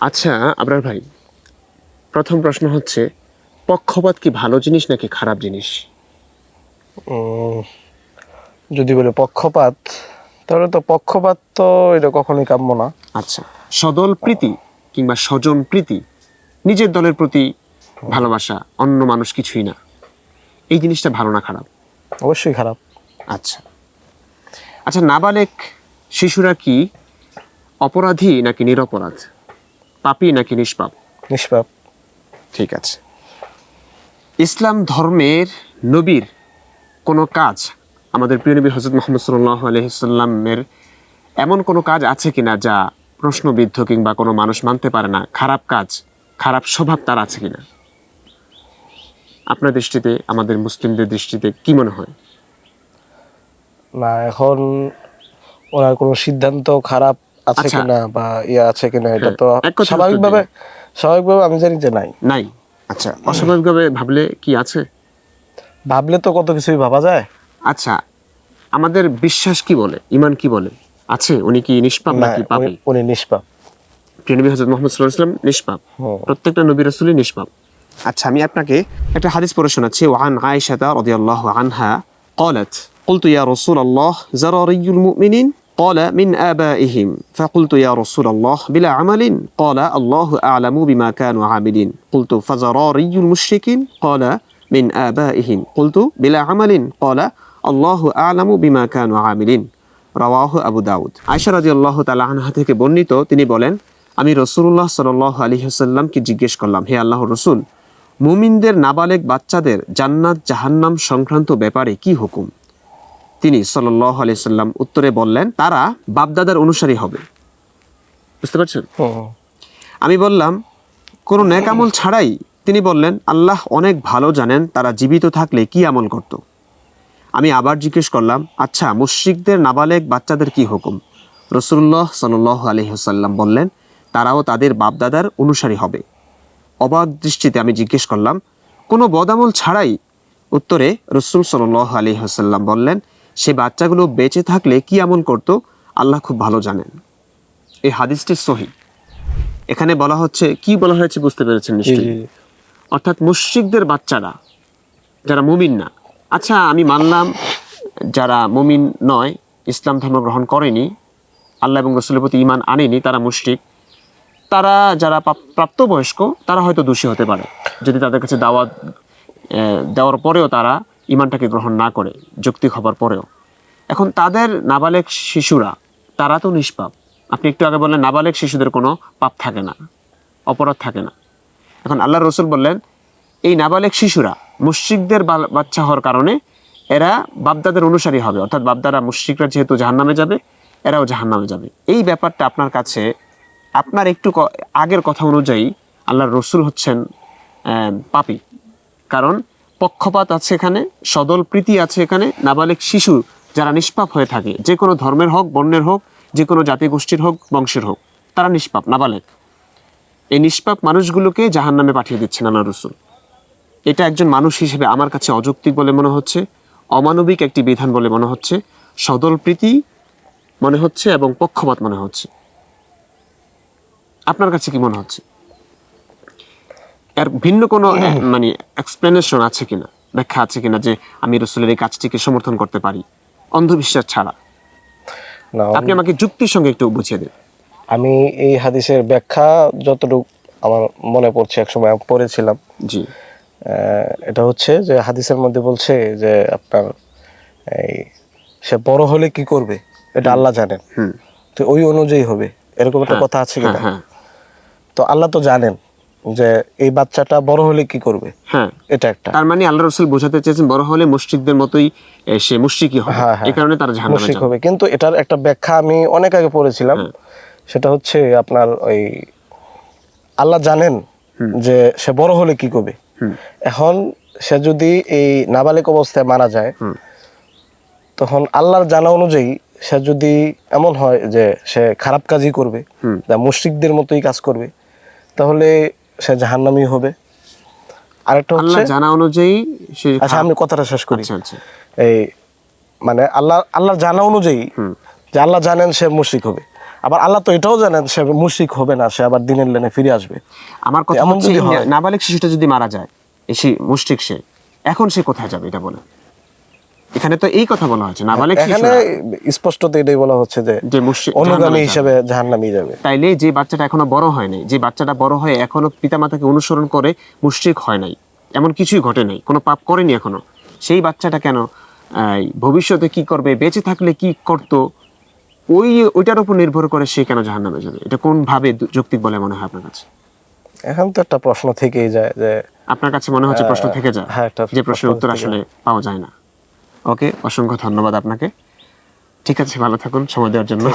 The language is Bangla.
আচ্ছা আবরার ভাই প্রথম প্রশ্ন হচ্ছে পক্ষপাত কি ভালো জিনিস নাকি খারাপ জিনিস? যদি বলে পক্ষপাত তাহলে তো পক্ষপাত তো এটা কখনোই কাম্য না। আচ্ছা সদল প্রীতি কিংবা স্বজন প্রীতি নিজের দলের প্রতি ভালোবাসা অন্য মানুষ কিছুই না। এই জিনিসটা ভালো না খারাপ? অবশ্যই খারাপ। আচ্ছা। আচ্ছা নাবালেক শিশুরা কি অপরাধী নাকি নিরপরাধ? পাপী নাকি নিষ্পাপ? নিষ্পাপ। ঠিক আছে। ইসলাম ধর্মের নবীর কোনো কাজ আমাদের প্রিয় নবী হজরত মোহাম্মদ সাল্লাহ আলহিসাল্লামের এমন কোনো কাজ আছে কিনা যা প্রশ্নবিদ্ধ কিংবা কোনো মানুষ মানতে পারে না? খারাপ কাজ খারাপ স্বভাব তার আছে কিনা? আপনার দৃষ্টিতে আমাদের মুসলিমদের দৃষ্টিতে কি মনে হয়? না এখন ওনার কোনো সিদ্ধান্ত খারাপ আছে আচ্ছা। কিনা বা ইয়ে আছে কিনা এটা হ্যাঁ, তো এক কথায় স্বাভাবিকভাবে স্বাভাবিকভাবে আমি জানি যে নাই নাই আচ্ছা অস্বাভাবিকভাবে ভাবলে কি আছে ভাবলে তো কত কিছুই ভাবা যায় আচ্ছা আমাদের বিশ্বাস কি বলে ইমান কি বলে আছে উনি কি নিষ্পাপ না নাকি পাপী উনি- উনি নিষ্পাপ প্রিয় নবী হজরত মোহাম্মদ সাল্লাহ ইসলাম নিষ্পাপ হুম। প্রত্যেকটা নবী রসুলই নিষ্পাপ আচ্ছা আমি আপনাকে একটা হাদিস পড়ে শোনাচ্ছি ওয়ান আয়েশাতা রাদিয়াল্লাহু আনহা قالت قلت يا رسول الله زراري المؤمنين قال من آبائهم فقلت يا رسول الله بلا عمل قال الله أعلم بما كانوا عاملين قلت فزراري المشركين قال من آبائهم قلت بلا عمل قال الله أعلم بما كانوا عاملين রাওয়াহ আবু দাউদ আয়সা রাদিয়াল্লাহু তাআলা আনহা থেকে বর্ণিত তিনি বলেন আমি রসুল্লাহ সাল্লাল্লাহু আলাইহি ওয়াসাল্লামকে জিজ্ঞেস করলাম হে আল্লাহর রসুল মুমিনদের নাবালেগ বাচ্চাদের জান্নাত জাহান্নাম সংক্রান্ত ব্যাপারে কি হুকুম তিনি সাল্লাল্লাহু আলাইহি সাল্লাম উত্তরে বললেন তারা বাপদাদার অনুসারী হবে। বুঝতে পারছেন? আমি বললাম কোনো ন্যাক আমল ছাড়াই তিনি বললেন আল্লাহ অনেক ভালো জানেন তারা জীবিত থাকলে কি আমল করত। আমি আবার জিজ্ঞেস করলাম আচ্ছা মুশ্রিকদের নাবালেগ বাচ্চাদের কি হুকুম? রসুল্লাহ সাল আলহিহাল্লাম বললেন তারাও তাদের বাপদাদার অনুসারী হবে। অবাক দৃষ্টিতে আমি জিজ্ঞেস করলাম কোনো বদামল ছাড়াই? উত্তরে রসুল সাল আলহিহাল্লাম বললেন সে বাচ্চাগুলো বেঁচে থাকলে কি আমল করত? আল্লাহ খুব ভালো জানেন। এই হাদিসটি সহি। এখানে বলা হচ্ছে কি বলা হয়েছে বুঝতে পেরেছেন নিশ্চয়ই। অর্থাৎ মুশ্রিকদের বাচ্চারা যারা মুমিন না। আচ্ছা আমি মানলাম যারা মুমিন নয় ইসলাম ধর্ম গ্রহণ করেনি আল্লাহ এবং রসুলের প্রতি ইমান আনেনি তারা মুশরিক। তারা যারা প্রাপ্তবয়স্ক তারা হয়তো দোষী হতে পারে। যদি তাদের কাছে দাওয়াত দেওয়ার পরেও তারা ইমানটাকে গ্রহণ না করে যৌক্তিক হবার পরেও। এখন তাদের নাবালেক শিশুরা, তারা তো নিষ্পাপ। আপনি একটু আগে বললেন, নাবালেক শিশুদের কোনো পাপ থাকে না, অপরাধ থাকে না। এখন আল্লাহ রসুল বললেন, এই নাবালেক শিশুরা মুশ্রিকদের বাচ্চা হওয়ার কারণে এরা বাপদাদের অনুসারী হবে। অর্থাৎ বাপদারা মুশ্রিকরা যেহেতু জাহান্নামে যাবে, এরাও জাহান্নামে যাবে। এই ব্যাপারটা আপনার কাছে, আপনার একটু আগের কথা অনুযায়ী আল্লাহর রসুল হচ্ছেন পাপী। কারণ পক্ষপাত আছে এখানে, সদল প্রীতি আছে এখানে, নাবালিক শিশু যারা নিষ্পাপ হয়ে থাকে, যে কোনো ধর্মের হোক, বর্ণের হোক, যে কোনো জাতি গোষ্ঠীর হোক, বংশের হোক, তারা নিষ্পাপ, নাবালেক। এই নিষ্পাপ মানুষগুলোকে জাহান নামে পাঠিয়ে দিচ্ছেন আল্লাহ রসুল। এটা একজন মানুষ হিসেবে আমার কাছে অযৌক্তিক বলে মনে হচ্ছে, অমানবিক একটি বিধান বলে মনে হচ্ছে, সদল প্রীতি মনে হচ্ছে এবং পক্ষপাত মনে হচ্ছে। আপনার কাছে কি মনে হচ্ছে? এর ভিন্ন কোনো মানে এক্সপ্লেনেশন আছে কিনা ব্যাখ্যা আছে কিনা যে আমি রসুলের এই কাজটিকে সমর্থন করতে পারি অন্ধবিশ্বাস ছাড়া? আপনি আমাকে যুক্তির সঙ্গে একটু বুঝিয়ে দিন। আমি এই হাদিসের ব্যাখ্যা যতটুকু আমার মনে পড়ছে একসময় পড়েছিলাম। জি। এটা হচ্ছে যে হাদিসের মধ্যে বলছে যে আপনার এই সে বড় হলে কি করবে? এটা আল্লাহ জানেন। হুম। তো ওই অনুযায়ী হবে। এরকম একটা কথা আছে হ্যাঁ কিনা? হ্যাঁ। তো আল্লাহ তো জানেন। যে এই বাচ্চাটা বড় হলে কি করবে? হ্যাঁ। এটা একটা। তার মানে আল্লাহ রসুল বোঝাতে চেয়েছেন বড় হলে মুশরিকদের মতোই সে মুশরিকই হবে। হ্যাঁ, হ্যাঁ। এই কারণে তারা জাহান্নামে হবে। কিন্তু এটার একটা ব্যাখ্যা আমি অনেক আগে পড়েছিলাম। হ্যাঁ। সেটা হচ্ছে আপনার ওই আল্লাহ জানেন যে সে বড় হলে কি করবে। এখন সে যদি এই নাবালিক অবস্থায় মারা যায় তখন আল্লাহর জানা অনুযায়ী সে যদি এমন হয় যে সে খারাপ কাজই করবে মুশরিকদের মতোই কাজ করবে তাহলে সে জাহান্নামী হবে। আরেকটা হচ্ছে আল্লাহ জানা অনুযায়ী আচ্ছা আমি কথাটা শেষ করি। আচ্ছা আচ্ছা। এই মানে আল্লাহ আল্লাহর জানা অনুযায়ী যে আল্লাহ জানেন সে মুশরিক হবে। আবার আল্লাহ তো এটাও জানেন সে মুশরিক হবে না সে আবার দিনের লেনে ফিরে আসবে। আমার কথা এমন যদি হয়- নাবালিক শিশুটা যদি মারা যায় সে মুশরিক সে এখন সে কোথায় যাবে এটা বলে এখানে তো এই কথা বলা হচ্ছে নাবালিক এখানে স্পষ্টত এটাই বলা হচ্ছে যে যে মুশরিক অনুগামী হিসেবে জাহান্নামী যাবে। তাইলে যে বাচ্চাটা এখনও বড় হয় নাই যে বাচ্চাটা বড় হয়ে এখনও পিতামাতাকে অনুসরণ করে মুশরিক হয় নাই এমন কিছুই ঘটে নাই কোনো পাপ করেনি এখনও সেই বাচ্চাটা কেন ভবিষ্যতে কি করবে বেঁচে থাকলে কি করতো ওই ওইটার উপর নির্ভর করে সে কেন জাহান্নামে যাবে? এটা কোন ভাবে যৌক্তিক বলে মনে হয় আপনার কাছে? এখন তো একটা প্রশ্ন থেকেই যায় যে আপনার কাছে মনে হচ্ছে প্রশ্ন থেকে যায় হ্যাঁ, একটা যে প্রশ্নের উত্তর আসলে পাওয়া যায় না। ওকে অসংখ্য ধন্যবাদ আপনাকে। ঠিক আছে ভালো থাকুন সময় দেওয়ার জন্য।